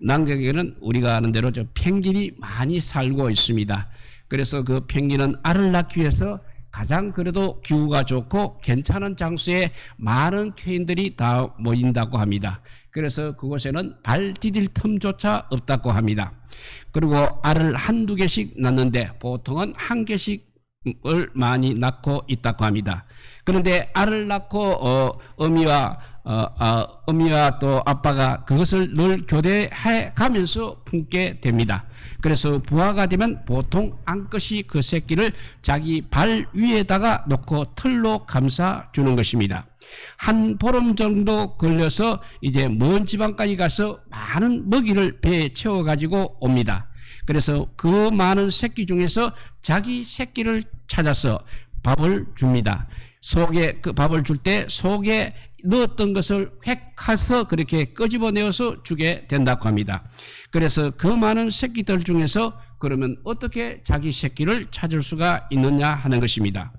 남극에는 우리가 아는 대로 저 펭귄이 많이 살고 있습니다. 그래서 그 펭귄은 알을 낳기 위해서 가장 그래도 기후가 좋고 괜찮은 장소에 많은 케인들이 다 모인다고 합니다. 그래서 그곳에는 발 디딜 틈조차 없다고 합니다. 그리고 알을 한두 개씩 낳는데 보통은 한 개씩을 많이 낳고 있다고 합니다. 그런데 알을 낳고 어, 어미와 어, 어, 어미와 또 아빠가 그것을 늘 교대해 가면서 품게 됩니다. 그래서 부화가 되면 보통 암컷이 그 새끼를 자기 발 위에다가 놓고 털로 감싸 주는 것입니다. 한 보름 정도 걸려서 이제 먼 지방까지 가서 많은 먹이를 배에 채워 가지고 옵니다. 그래서 그 많은 새끼 중에서 자기 새끼를 찾아서 밥을 줍니다. 속에 그 밥을 줄 때 속에 넣었던 것을 획해서 그렇게 끄집어내어서 주게 된다고 합니다. 그래서 그 많은 새끼들 중에서 그러면 어떻게 자기 새끼를 찾을 수가 있느냐 하는 것입니다.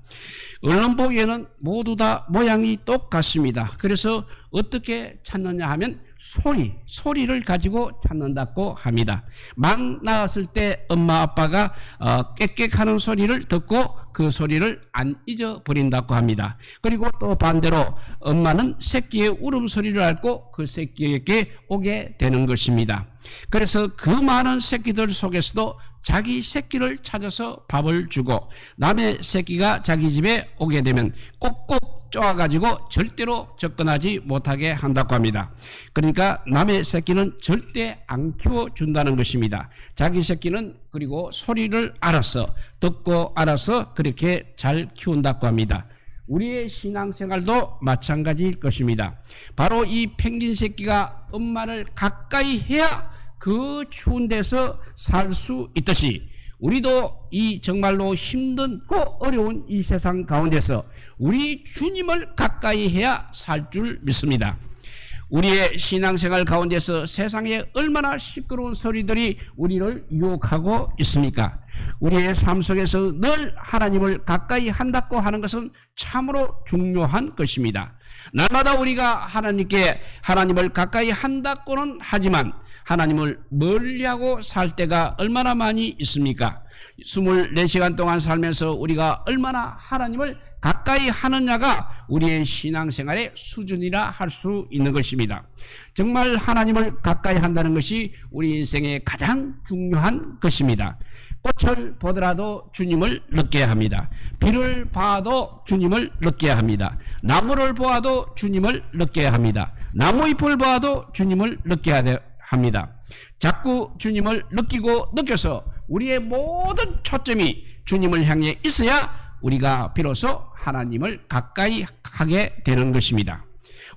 언론 보기에는 모두 다 모양이 똑같습니다. 그래서 어떻게 찾느냐 하면 소리, 소리를 가지고 찾는다고 합니다. 막 나왔을 때 엄마 아빠가 어, 깨끗하는 소리를 듣고 그 소리를 안 잊어버린다고 합니다. 그리고 또 반대로 엄마는 새끼의 울음소리를 알고 그 새끼에게 오게 되는 것입니다. 그래서 그 많은 새끼들 속에서도 자기 새끼를 찾아서 밥을 주고 남의 새끼가 자기 집에 오게 되면 꼭꼭 쪼아가지고 절대로 접근하지 못하게 한다고 합니다. 그러니까 남의 새끼는 절대 안 키워준다는 것입니다. 자기 새끼는 그리고 소리를 알아서 듣고 알아서 그렇게 잘 키운다고 합니다. 우리의 신앙생활도 마찬가지일 것입니다. 바로 이 펭귄 새끼가 엄마를 가까이 해야 그 추운 데서 살 수 있듯이 우리도 이 정말로 힘든고 어려운 이 세상 가운데서 우리 주님을 가까이 해야 살 줄 믿습니다. 우리의 신앙생활 가운데서 세상에 얼마나 시끄러운 소리들이 우리를 유혹하고 있습니까? 우리의 삶 속에서 늘 하나님을 가까이 한다고 하는 것은 참으로 중요한 것입니다. 날마다 우리가 하나님께 하나님을 가까이 한다고는 하지만 하나님을 멀리하고 살 때가 얼마나 많이 있습니까? 24시간 동안 살면서 우리가 얼마나 하나님을 가까이 하느냐가 우리의 신앙생활의 수준이라 할 수 있는 것입니다. 정말 하나님을 가까이 한다는 것이 우리 인생의 가장 중요한 것입니다. 꽃을 보더라도 주님을 느껴야 합니다. 비를 봐도 주님을 느껴야 합니다. 나무를 보아도 주님을 느껴야 합니다. 나무잎을 보아도 주님을 느껴야 합니다. 자꾸 주님을 느끼고 느껴서 우리의 모든 초점이 주님을 향해 있어야 우리가 비로소 하나님을 가까이 하게 되는 것입니다.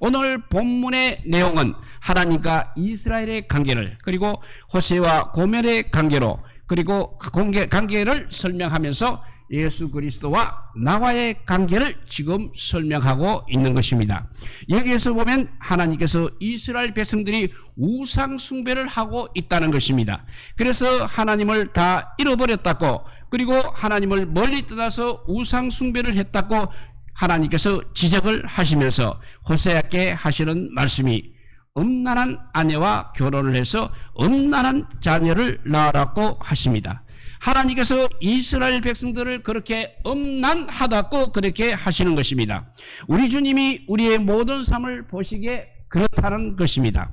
오늘 본문의 내용은 하나님과 이스라엘의 관계를 그리고 호세와 고멜의 관계로 그리고 관계, 관계를 설명하면서 예수 그리스도와 나와의 관계를 지금 설명하고 있는 것입니다. 여기에서 보면 하나님께서 이스라엘 백성들이 우상 숭배를 하고 있다는 것입니다. 그래서 하나님을 다 잃어버렸다고 그리고 하나님을 멀리 떠나서 우상 숭배를 했다고 하나님께서 지적을 하시면서 호세아께 하시는 말씀이 음란한 아내와 결혼을 해서 음란한 자녀를 낳으라고 하십니다. 하나님께서 이스라엘 백성들을 그렇게 음란하다고 그렇게 하시는 것입니다. 우리 주님이 우리의 모든 삶을 보시기에 그렇다는 것입니다.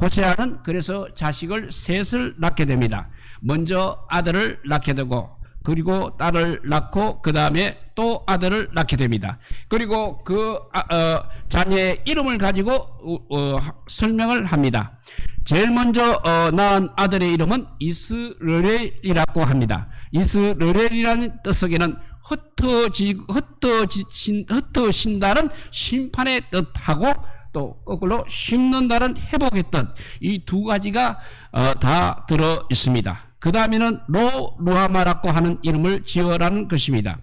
호세아는 그래서 자식을 셋을 낳게 됩니다. 먼저 아들을 낳게 되고 그리고 딸을 낳고 그 다음에 또 아들을 낳게 됩니다. 그리고 그 아, 어, 자녀의 이름을 가지고 어, 어, 설명을 합니다. 제일 먼저 어, 낳은 아들의 이름은 이스르엘이라고 합니다. 이스르엘이라는 뜻속에는 흩어지 흩어진 흩어신다는 심판의 뜻하고 또 거꾸로 심는다는 회복의 뜻 이 두 가지가 어, 다 들어 있습니다. 그 다음에는 로 루하마라고 하는 이름을 지어라는 것입니다.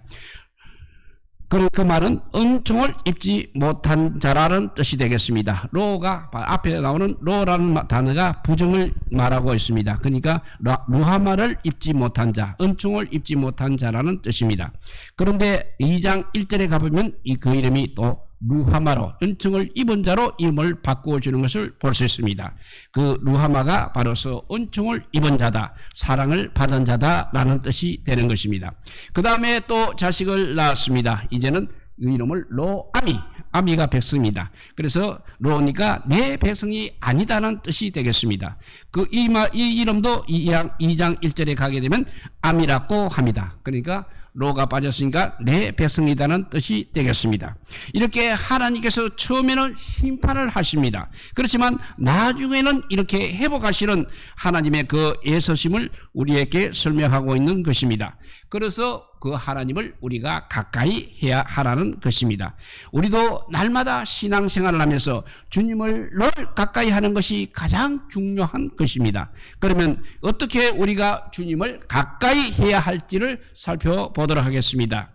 그, 그 말은 은총을 입지 못한 자라는 뜻이 되겠습니다. 로가 앞에 나오는 로라는 단어가 부정을 말하고 있습니다. 그러니까 루하마를 입지 못한 자, 은총을 입지 못한 자라는 뜻입니다. 그런데 2장 1절에 가보면 이 그 이름이 또 루하마로 은총을 입은 자로 이름을 바꾸어 주는 것을 볼 수 있습니다. 그 루하마가 바로서 은총을 입은 자다, 사랑을 받은 자다라는 뜻이 되는 것입니다. 그 다음에 또 자식을 낳았습니다. 이제는 그 이름을 로아미, 아미가 백성입니다. 그래서 로니가 내 백성이 아니다는 뜻이 되겠습니다. 그 이 이 이름도 2장, 2장 1절에 가게 되면 아미라고 합니다. 그러니까 로가 빠졌으니까 내 백성이다는 뜻이 되겠습니다. 이렇게 하나님께서 처음에는 심판을 하십니다. 그렇지만 나중에는 이렇게 회복하시는 하나님의 그 예서심을 우리에게 설명하고 있는 것입니다. 그래서 그 하나님을 우리가 가까이 해야 하라는 것입니다. 우리도 날마다 신앙생활을 하면서 주님을 늘 가까이 하는 것이 가장 중요한 것입니다. 그러면 어떻게 우리가 주님을 가까이 해야 할지를 살펴보도록 하겠습니다.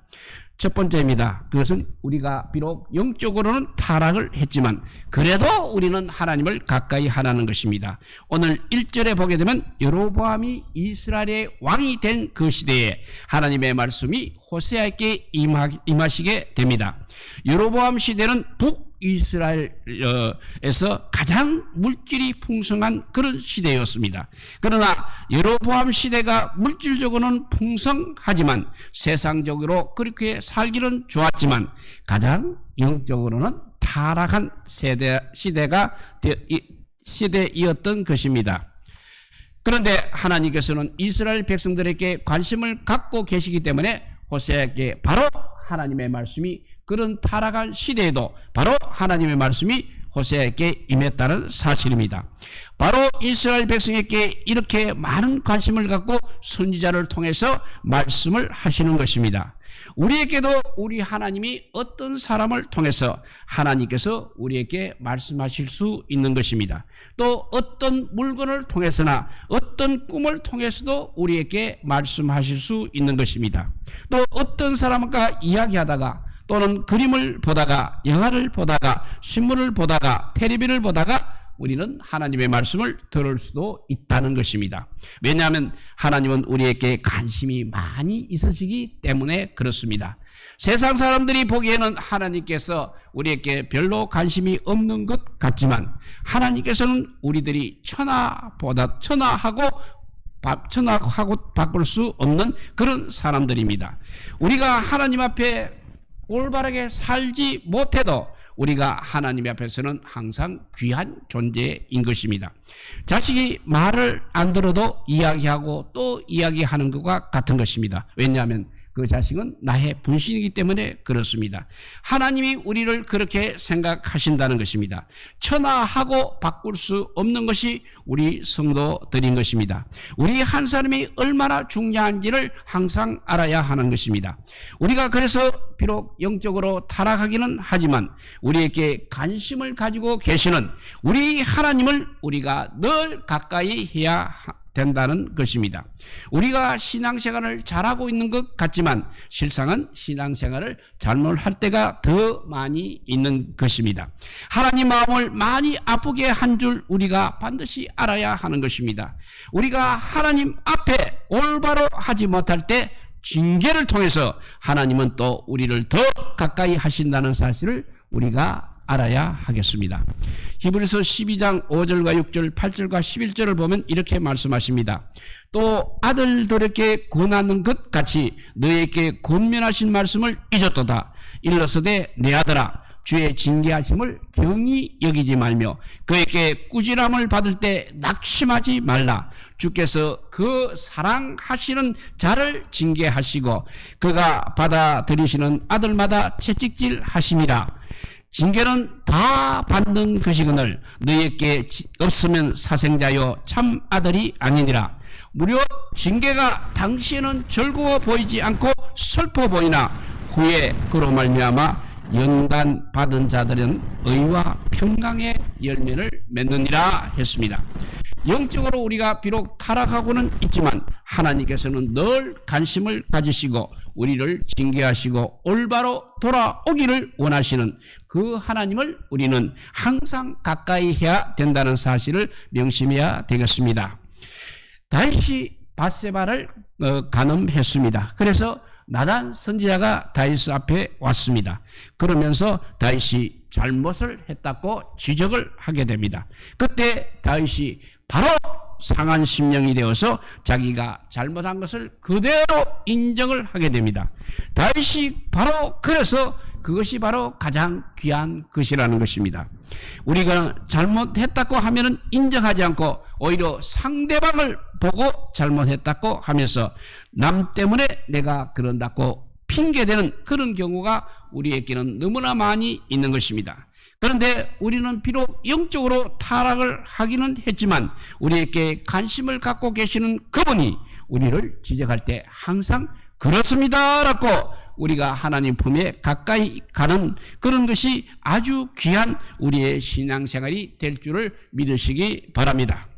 첫 번째입니다. 그것은 우리가 비록 영적으로는 타락을 했지만 그래도 우리는 하나님을 가까이 하라는 것입니다. 오늘 1절에 보게 되면 여로보암이 이스라엘의 왕이 된 그 시대에 하나님의 말씀이 호세아에게 임하시게 됩니다. 여로보암 시대는 북 이스라엘에서 가장 물질이 풍성한 그런 시대였습니다. 그러나 여로보암 시대가 물질적으로는 풍성하지만 세상적으로 그렇게 살기는 좋았지만 가장 영적으로는 타락한 세대 시대가 시대이었던 것입니다. 그런데 하나님께서는 이스라엘 백성들에게 관심을 갖고 계시기 때문에 호세에게 바로 하나님의 말씀이 그런 타락한 시대에도 바로 하나님의 말씀이 호세에게 임했다는 사실입니다. 바로 이스라엘 백성에게 이렇게 많은 관심을 갖고 선지자를 통해서 말씀을 하시는 것입니다. 우리에게도 우리 하나님이 어떤 사람을 통해서 하나님께서 우리에게 말씀하실 수 있는 것입니다. 또 어떤 물건을 통해서나 어떤 꿈을 통해서도 우리에게 말씀하실 수 있는 것입니다. 또 어떤 사람과 이야기하다가 또는 그림을 보다가 영화를 보다가 신문을 보다가 텔레비를 보다가 우리는 하나님의 말씀을 들을 수도 있다는 것입니다. 왜냐하면 하나님은 우리에게 관심이 많이 있으시기 때문에 그렇습니다. 세상 사람들이 보기에는 하나님께서 우리에게 별로 관심이 없는 것 같지만 하나님께서는 우리들이 천하보다 천하하고 천하하고 바꿀 수 없는 그런 사람들입니다. 우리가 하나님 앞에 올바르게 살지 못해도 우리가 하나님 앞에서는 항상 귀한 존재인 것입니다. 자식이 말을 안 들어도 이야기하고 또 이야기하는 것과 같은 것입니다. 왜냐하면 그 자식은 나의 분신이기 때문에 그렇습니다. 하나님이 우리를 그렇게 생각하신다는 것입니다. 천하하고 바꿀 수 없는 것이 우리 성도들인 것입니다. 우리 한 사람이 얼마나 중요한지를 항상 알아야 하는 것입니다. 우리가 그래서 비록 영적으로 타락하기는 하지만 우리에게 관심을 가지고 계시는 우리 하나님을 우리가 늘 가까이 해야 된다는 것입니다. 우리가 신앙생활을 잘하고 있는 것 같지만 실상은 신앙생활을 잘못할 때가 더 많이 있는 것입니다. 하나님 마음을 많이 아프게 한 줄 우리가 반드시 알아야 하는 것입니다. 우리가 하나님 앞에 올바로 하지 못할 때 징계를 통해서 하나님은 또 우리를 더 가까이 하신다는 사실을 우리가 알아야 하겠습니다. 히브리서 12장 5절과 6절, 8절과 11절을 보면 이렇게 말씀하십니다. 또 아들들에게 권하는 것 같이 너에게 권면하신 말씀을 잊었도다. 일러서되 내 아들아 주의 징계하심을 경히 여기지 말며 그에게 꾸지람을 받을 때 낙심하지 말라. 주께서 그 사랑하시는 자를 징계하시고 그가 받아들이시는 아들마다 채찍질 하심이라. 징계는 다 받는 것이거늘 너희에게 없으면 사생자여 참 아들이 아니니라. 무려 징계가 당시에는 즐거워 보이지 않고 슬퍼 보이나 후에 그로 말미암아 연단 받은 자들은 의와 평강의 열매를 맺느니라 했습니다. 영적으로 우리가 비록 타락하고는 있지만 하나님께서는 늘 관심을 가지시고 우리를 징계하시고 올바로 돌아오기를 원하시는 그 하나님을 우리는 항상 가까이 해야 된다는 사실을 명심해야 되겠습니다. 다시 바세바를 어, 가늠했습니다. 그래서 나단 선지자가 다윗 앞에 왔습니다. 그러면서 다윗이 잘못을 했다고 지적을 하게 됩니다. 그때 다윗이 바로 상한 심령이 되어서 자기가 잘못한 것을 그대로 인정을 하게 됩니다. 다윗이 바로 그래서 그것이 바로 가장 귀한 것이라는 것입니다. 우리가 잘못했다고 하면은 인정하지 않고 오히려 상대방을 보고 잘못했다고 하면서 남 때문에 내가 그런다고 핑계대는 그런 경우가 우리에게는 너무나 많이 있는 것입니다. 그런데 우리는 비록 영적으로 타락을 하기는 했지만 우리에게 관심을 갖고 계시는 그분이 우리를 지적할 때 항상 그렇습니다라고 우리가 하나님 품에 가까이 가는 그런 것이 아주 귀한 우리의 신앙생활이 될 줄을 믿으시기 바랍니다.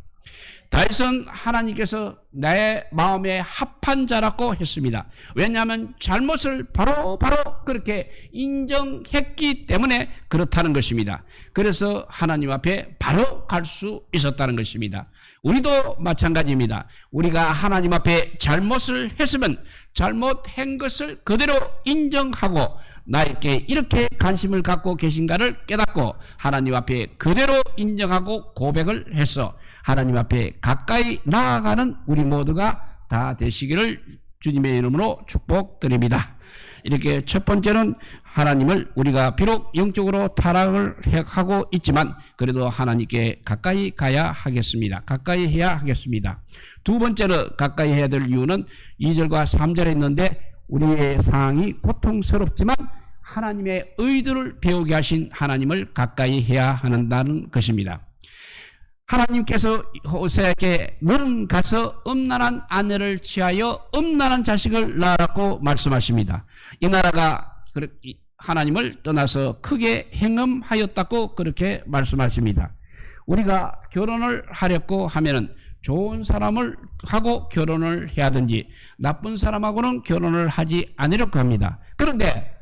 다윗은 하나님께서 내 마음에 합한 자라고 했습니다. 왜냐하면 잘못을 바로 바로 그렇게 인정했기 때문에 그렇다는 것입니다. 그래서 하나님 앞에 바로 갈 수 있었다는 것입니다. 우리도 마찬가지입니다. 우리가 하나님 앞에 잘못을 했으면 잘못한 것을 그대로 인정하고 나에게 이렇게 관심을 갖고 계신가를 깨닫고 하나님 앞에 그대로 인정하고 고백을 해서 하나님 앞에 가까이 나아가는 우리 모두가 다 되시기를 주님의 이름으로 축복드립니다. 이렇게 첫 번째는 하나님을 우리가 비록 영적으로 타락을 하고 있지만 그래도 하나님께 가까이 가야 하겠습니다. 가까이 해야 하겠습니다. 두 번째로 가까이 해야 될 이유는 2절과 3절에 있는데 우리의 상황이 고통스럽지만 하나님의 의도를 배우게 하신 하나님을 가까이 해야 한다는 것입니다. 하나님께서 호세에게 너는 가서 음란한 아내를 취하여 음란한 자식을 낳으라고 말씀하십니다. 이 나라가 하나님을 떠나서 크게 행음하였다고 그렇게 말씀하십니다. 우리가 결혼을 하려고 하면은 좋은 사람을 하고 결혼을 해야든지 나쁜 사람하고는 결혼을 하지 않으려고 합니다. 그런데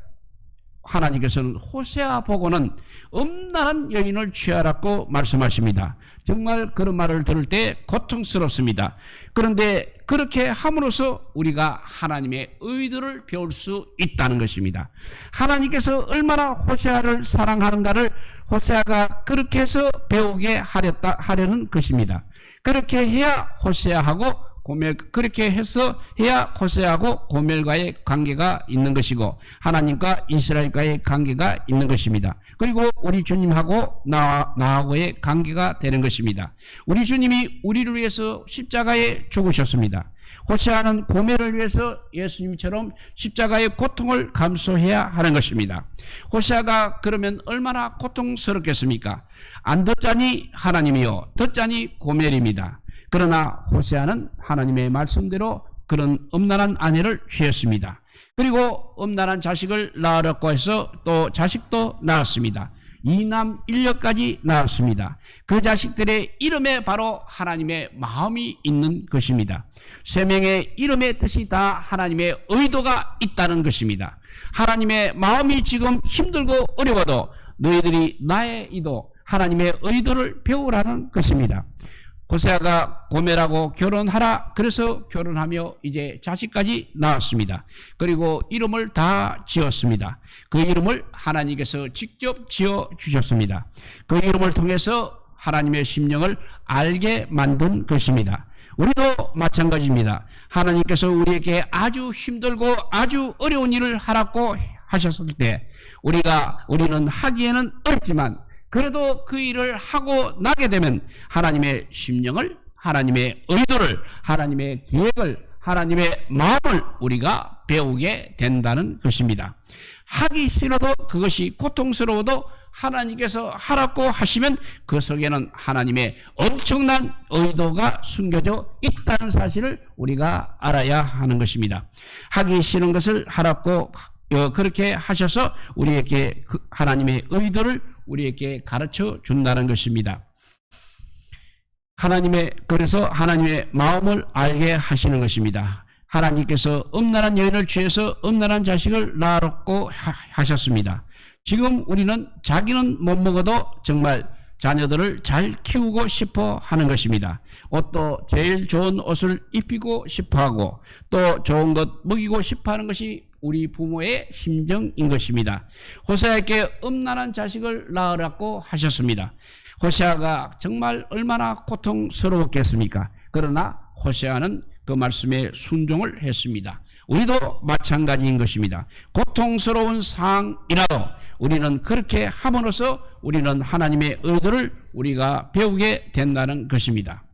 하나님께서는 호세아 보고는 음란한 여인을 취하라고 말씀하십니다. 정말 그런 말을 들을 때 고통스럽습니다. 그런데 그렇게 함으로써 우리가 하나님의 의도를 배울 수 있다는 것입니다. 하나님께서 얼마나 호세아를 사랑하는가를 호세아가 그렇게 해서 배우게 하렸다 하려는 것입니다. 그렇게 해야 호세아하고 고멜 그렇게 해서 해야 호세하고 고멜과의 관계가 있는 것이고 하나님과 이스라엘과의 관계가 있는 것입니다. 그리고 우리 주님하고 나, 나하고의 관계가 되는 것입니다. 우리 주님이 우리를 위해서 십자가에 죽으셨습니다. 호세아는 고멜을 위해서 예수님처럼 십자가의 고통을 감수해야 하는 것입니다. 호세아가 그러면 얼마나 고통스럽겠습니까? 안 듣자니 하나님이요, 듣자니 고멜입니다. 그러나 호세아는 하나님의 말씀대로 그런 음란한 아내를 취했습니다. 그리고 음란한 자식을 낳으려고 해서 또 자식도 낳았습니다. 이남 일녀까지 낳았습니다. 그 자식들의 이름에 바로 하나님의 마음이 있는 것입니다. 세 명의 이름의 뜻이 다 하나님의 의도가 있다는 것입니다. 하나님의 마음이 지금 힘들고 어려워도 너희들이 나의 의도, 하나님의 의도를 배우라는 것입니다. 호세아가 고멜하고 결혼하라. 그래서 결혼하며 이제 자식까지 낳았습니다. 그리고 이름을 다 지었습니다. 그 이름을 하나님께서 직접 지어 주셨습니다. 그 이름을 통해서 하나님의 심령을 알게 만든 것입니다. 우리도 마찬가지입니다. 하나님께서 우리에게 아주 힘들고 아주 어려운 일을 하라고 하셨을 때 우리가 우리는 하기에는 어렵지만 그래도 그 일을 하고 나게 되면 하나님의 심령을 하나님의 의도를 하나님의 계획을 하나님의 마음을 우리가 배우게 된다는 것입니다. 하기 싫어도 그것이 고통스러워도 하나님께서 하라고 하시면 그 속에는 하나님의 엄청난 의도가 숨겨져 있다는 사실을 우리가 알아야 하는 것입니다. 하기 싫은 것을 하라고 어, 그렇게 하셔서 우리에게 그 하나님의 의도를 우리에게 가르쳐 준다는 것입니다. 하나님의 그래서 하나님의 마음을 알게 하시는 것입니다. 하나님께서 음란한 여인을 취해서 음란한 자식을 낳았고 하셨습니다. 지금 우리는 자기는 못 먹어도 정말 자녀들을 잘 키우고 싶어 하는 것입니다. 옷도 제일 좋은 옷을 입히고 싶어 하고 또 좋은 것 먹이고 싶어 하는 것이 우리 부모의 심정인 것입니다. 호세아에게 음란한 자식을 낳으라고 하셨습니다. 호세아가 정말 얼마나 고통스러웠겠습니까? 그러나 호세아는 그 말씀에 순종을 했습니다. 우리도 마찬가지인 것입니다. 고통스러운 상황이라도 우리는 그렇게 함으로써 우리는 하나님의 의도를 우리가 배우게 된다는 것입니다.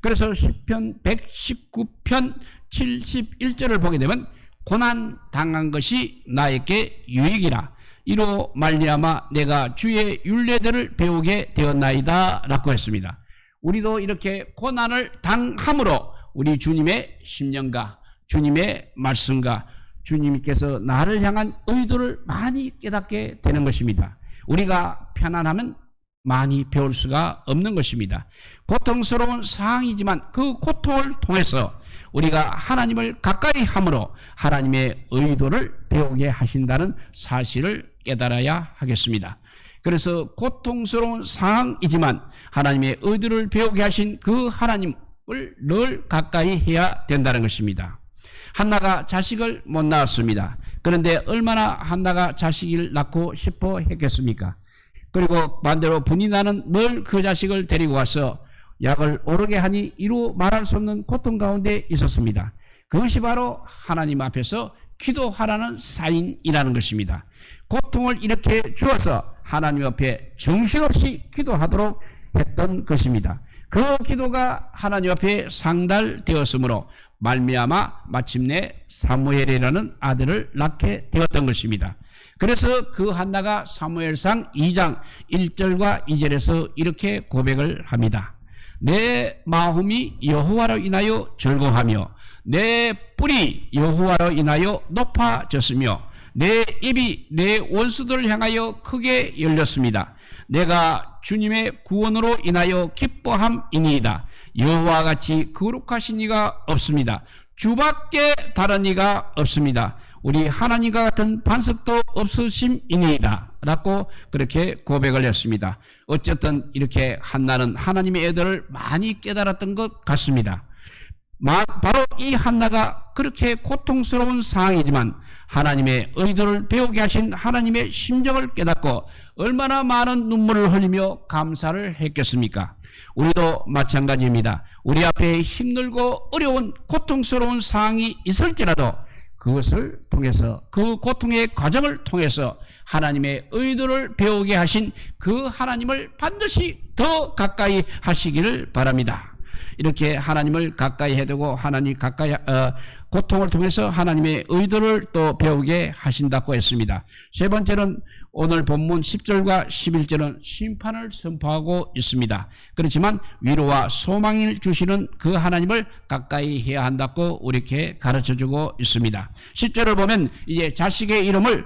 그래서 시편 119편 71절을 보게 되면 고난 당한 것이 나에게 유익이라 이로 말미암아 내가 주의 윤례들을 배우게 되었나이다라고 했습니다. 우리도 이렇게 고난을 당함으로 우리 주님의 심령과 주님의 말씀과 주님께서 나를 향한 의도를 많이 깨닫게 되는 것입니다. 우리가 편안하면 많이 배울 수가 없는 것입니다. 고통스러운 상황이지만 그 고통을 통해서 우리가 하나님을 가까이 함으로 하나님의 의도를 배우게 하신다는 사실을 깨달아야 하겠습니다. 그래서 고통스러운 상황이지만 하나님의 의도를 배우게 하신 그 하나님을 늘 가까이 해야 된다는 것입니다. 한나가 자식을 못 낳았습니다. 그런데 얼마나 한나가 자식을 낳고 싶어 했겠습니까? 그리고 반대로 분이 나는 늘 그 자식을 데리고 와서 약을 오르게 하니 이루 말할 수 없는 고통 가운데 있었습니다. 그것이 바로 하나님 앞에서 기도하라는 사인이라는 것입니다. 고통을 이렇게 주어서 하나님 앞에 정신없이 기도하도록 했던 것입니다. 그 기도가 하나님 앞에 상달되었으므로 말미암아 마침내 사무엘이라는 아들을 낳게 되었던 것입니다. 그래서 그 한나가 사무엘상 2장 1절과 2절에서 이렇게 고백을 합니다. 내 마음이 여호와로 인하여 즐거하며 내 뿔이 여호와로 인하여 높아졌으며 내 입이 내 원수들을 향하여 크게 열렸습니다. 내가 주님의 구원으로 인하여 기뻐함이니이다. 여호와 같이 거룩하신 이가 없습니다. 주밖에 다른 이가 없습니다. 우리 하나님과 같은 반석도 없으심이니이다. 라고 그렇게 고백을 했습니다. 어쨌든 이렇게 한나는 하나님의 애들을 많이 깨달았던 것 같습니다. 바로 이 한나가 그렇게 고통스러운 상황이지만 하나님의 의도를 배우게 하신 하나님의 심정을 깨닫고 얼마나 많은 눈물을 흘리며 감사를 했겠습니까? 우리도 마찬가지입니다. 우리 앞에 힘들고 어려운 고통스러운 상황이 있을지라도 그것을 통해서 그 고통의 과정을 통해서 하나님의 의도를 배우게 하신 그 하나님을 반드시 더 가까이 하시기를 바랍니다. 이렇게 하나님을 가까이 해두고 하나님 가까이 어, 고통을 통해서 하나님의 의도를 또 배우게 하신다고 했습니다. 세 번째는 오늘 본문 10절과 11절은 심판을 선포하고 있습니다. 그렇지만 위로와 소망을 주시는 그 하나님을 가까이 해야 한다고 우리에게 가르쳐 주고 있습니다. 10절을 보면 이제 자식의 이름을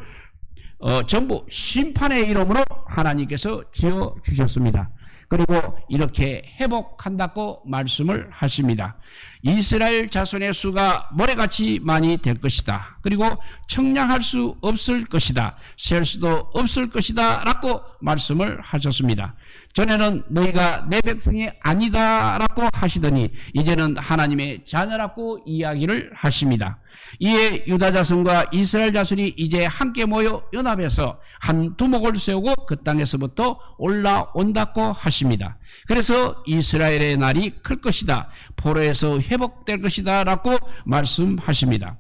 어, 전부 심판의 이름으로 하나님께서 지어 주셨습니다. 그리고 이렇게 회복한다고 말씀을 하십니다. 이스라엘 자손의 수가 모래같이 많이 될 것이다. 그리고 청량할 수 없을 것이다. 셀 수도 없을 것이다. 라고 말씀을 하셨습니다. 전에는 너희가 내 백성이 아니다. 라고 하시더니 이제는 하나님의 자녀라고 이야기를 하십니다. 이에 유다 자손과 이스라엘 자손이 이제 함께 모여 연합해서 한 두목을 세우고 그 땅에서부터 올라온다고 하십니다. 그래서 이스라엘의 날이 클 것이다. 포로에서 회복될 것이다. 라고 말씀하십니다.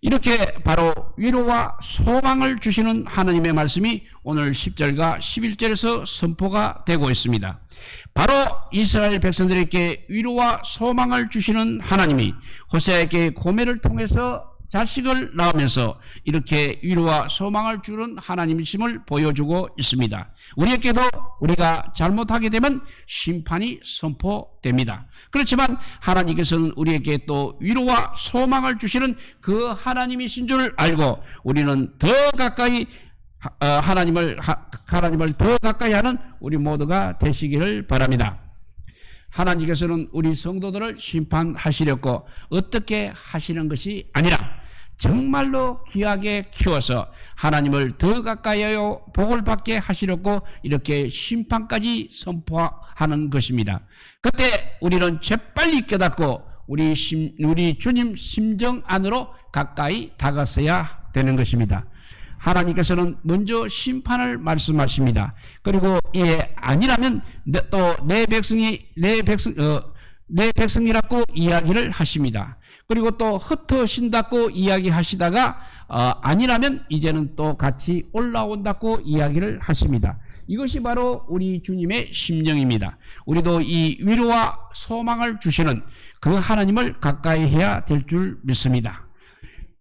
이렇게 바로 위로와 소망을 주시는 하나님의 말씀이 오늘 10절과 11절에서 선포가 되고 있습니다. 바로 이스라엘 백성들에게 위로와 소망을 주시는 하나님이 호세에게 고매를 통해서 자식을 낳으면서 이렇게 위로와 소망을 주는 하나님이심을 보여주고 있습니다. 우리에게도 우리가 잘못하게 되면 심판이 선포됩니다. 그렇지만 하나님께서는 우리에게 또 위로와 소망을 주시는 그 하나님이신 줄 알고 우리는 더 가까이 어, 하나님을 하나님을 더 가까이 하는 우리 모두가 되시기를 바랍니다. 하나님께서는 우리 성도들을 심판하시려고 어떻게 하시는 것이 아니라 정말로 귀하게 키워서 하나님을 더 가까이하여 복을 받게 하시려고 이렇게 심판까지 선포하는 것입니다. 그때 우리는 재빨리 깨닫고 우리 심, 우리 주님 심정 안으로 가까이 다가서야 되는 것입니다. 하나님께서는 먼저 심판을 말씀하십니다. 그리고 예 아니라면 또 내 백성이 내 백성 어, 내 백성이라고 이야기를 하십니다. 그리고 또 흩어진다고 이야기하시다가 어, 아니라면 이제는 또 같이 올라온다고 이야기를 하십니다. 이것이 바로 우리 주님의 심령입니다. 우리도 이 위로와 소망을 주시는 그 하나님을 가까이 해야 될 줄 믿습니다.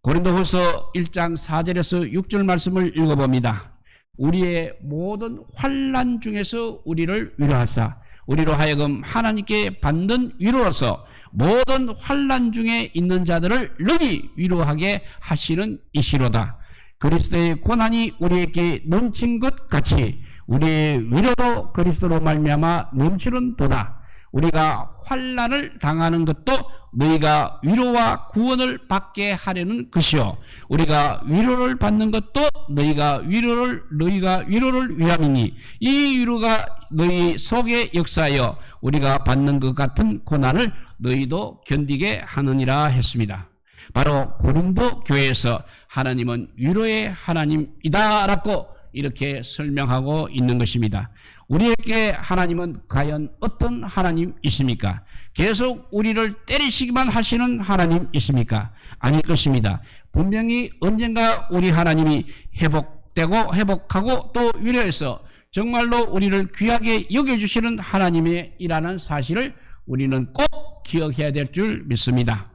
고린도후서 1장 4절에서 6절 말씀을 읽어봅니다. 우리의 모든 환란 중에서 우리를 위로하사 우리로 하여금 하나님께 받는 위로로서 모든 환란 중에 있는 자들을 능히 위로하게 하시는 이시로다. 그리스도의 고난이 우리에게 넘친 것 같이 우리의 위로도 그리스도로 말미암아 넘치는 도다. 우리가 환란을 당하는 것도 너희가 위로와 구원을 받게 하려는 것이요 우리가 위로를 받는 것도 너희가 위로를 너희가 위로를 위함이니 이 위로가 너희 속에 역사하여 우리가 받는 것 같은 고난을 너희도 견디게 하느니라 했습니다. 바로 고린도 교회에서 하나님은 위로의 하나님이다라고 이렇게 설명하고 있는 것입니다. 우리에게 하나님은 과연 어떤 하나님이십니까? 계속 우리를 때리시기만 하시는 하나님이십니까? 아닐 것입니다. 분명히 언젠가 우리 하나님이 회복되고 회복하고 또 위로해서 정말로 우리를 귀하게 여겨주시는 하나님의 일하는 사실을 우리는 꼭 기억해야 될 줄 믿습니다.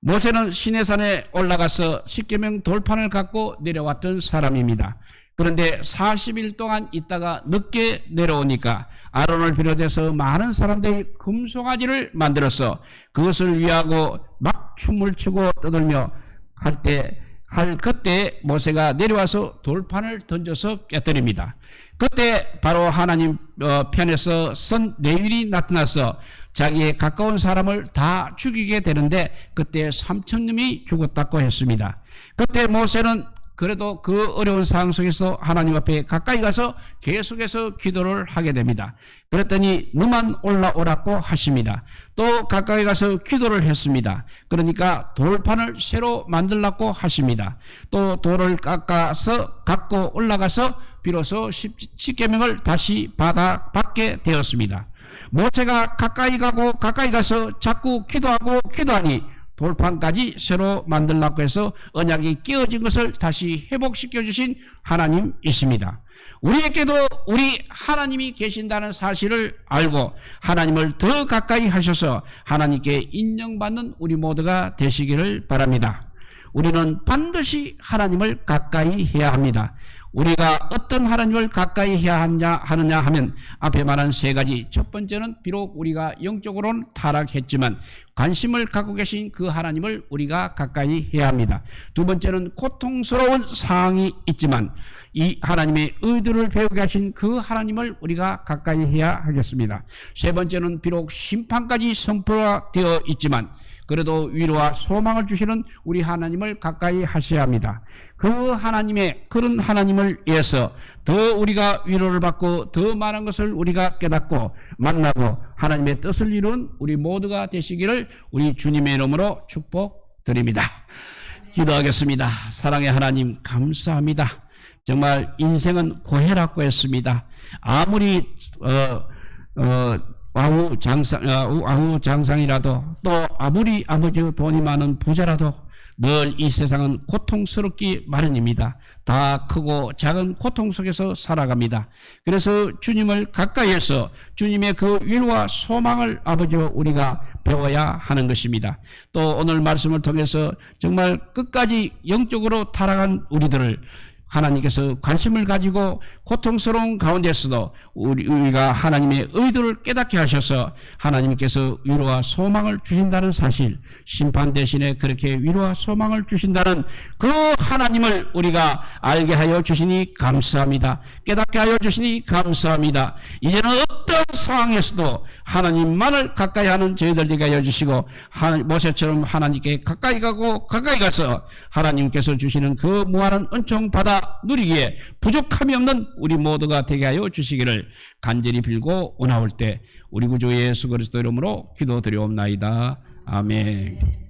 모세는 시내산에 올라가서 십계명 돌판을 갖고 내려왔던 사람입니다. 그런데 40일 동안 있다가 늦게 내려오니까 아론을 비롯해서 많은 사람들이 금송아지를 만들어서 그것을 위하고 막 춤을 추고 떠들며 할 때, 할 그때 모세가 내려와서 돌판을 던져서 깨뜨립니다. 그때 바로 하나님 어, 편에서 선 내일이 나타나서 자기의 가까운 사람을 다 죽이게 되는데 그때 3천 명이 죽었다고 했습니다. 그때 모세는 그래도 그 어려운 상황 속에서 하나님 앞에 가까이 가서 계속해서 기도를 하게 됩니다. 그랬더니 너만 올라오라고 하십니다. 또 가까이 가서 기도를 했습니다. 그러니까 돌판을 새로 만들라고 하십니다. 또 돌을 깎아서 갖고 올라가서 비로소 십계명을 다시 받아 받게 되었습니다. 모세가 가까이 가고 가까이 가서 자꾸 기도하고 기도하니 돌판까지 새로 만들라고 해서 언약이 깨어진 것을 다시 회복시켜 주신 하나님이십니다. 우리에게도 우리 하나님이 계신다는 사실을 알고 하나님을 더 가까이 하셔서 하나님께 인정받는 우리 모두가 되시기를 바랍니다. 우리는 반드시 하나님을 가까이 해야 합니다. 우리가 어떤 하나님을 가까이 해야 하느냐, 하느냐 하면 앞에 말한 세 가지. 첫 번째는 비록 우리가 영적으로는 타락했지만 관심을 갖고 계신 그 하나님을 우리가 가까이 해야 합니다. 두 번째는 고통스러운 상황이 있지만 이 하나님의 의도를 배우게 하신 그 하나님을 우리가 가까이 해야 하겠습니다. 세 번째는 비록 심판까지 선포가 되어 있지만 그래도 위로와 소망을 주시는 우리 하나님을 가까이 하셔야 합니다. 그 하나님의 그런 하나님을 위해서 더 우리가 위로를 받고 더 많은 것을 우리가 깨닫고 만나고 하나님의 뜻을 이룬 우리 모두가 되시기를 우리 주님의 이름으로 축복드립니다. 기도하겠습니다. 사랑의 하나님 감사합니다. 정말 인생은 고해라고 했습니다. 아무리 어, 어, 왕후 장상, 어, 왕후 장상이라도 또 아무리 아버지 돈이 많은 부자라도 늘 이 세상은 고통스럽기 마련입니다. 다 크고 작은 고통 속에서 살아갑니다. 그래서 주님을 가까이해서 주님의 그 위로와 소망을 아버지 우리가 배워야 하는 것입니다. 또 오늘 말씀을 통해서 정말 끝까지 영적으로 타락한 우리들을 하나님께서 관심을 가지고 고통스러운 가운데서도 우리가 하나님의 의도를 깨닫게 하셔서 하나님께서 위로와 소망을 주신다는 사실, 심판 대신에 그렇게 위로와 소망을 주신다는 그 하나님을 우리가 알게 하여 주시니 감사합니다. 깨닫게 하여 주시니 감사합니다. 이제는 어떤 상황에서도 하나님만을 가까이 하는 저희들 되게 하여 주시고 모세처럼 하나님께 가까이 가고 가까이 가서 하나님께서 주시는 그 무한한 은총 받아 누리기에 부족함이 없는 우리 모두가 되게 하여 주시기를 간절히 빌고 오나올 때 우리 구주 예수 그리스도 이름으로 기도드리옵나이다. 아멘.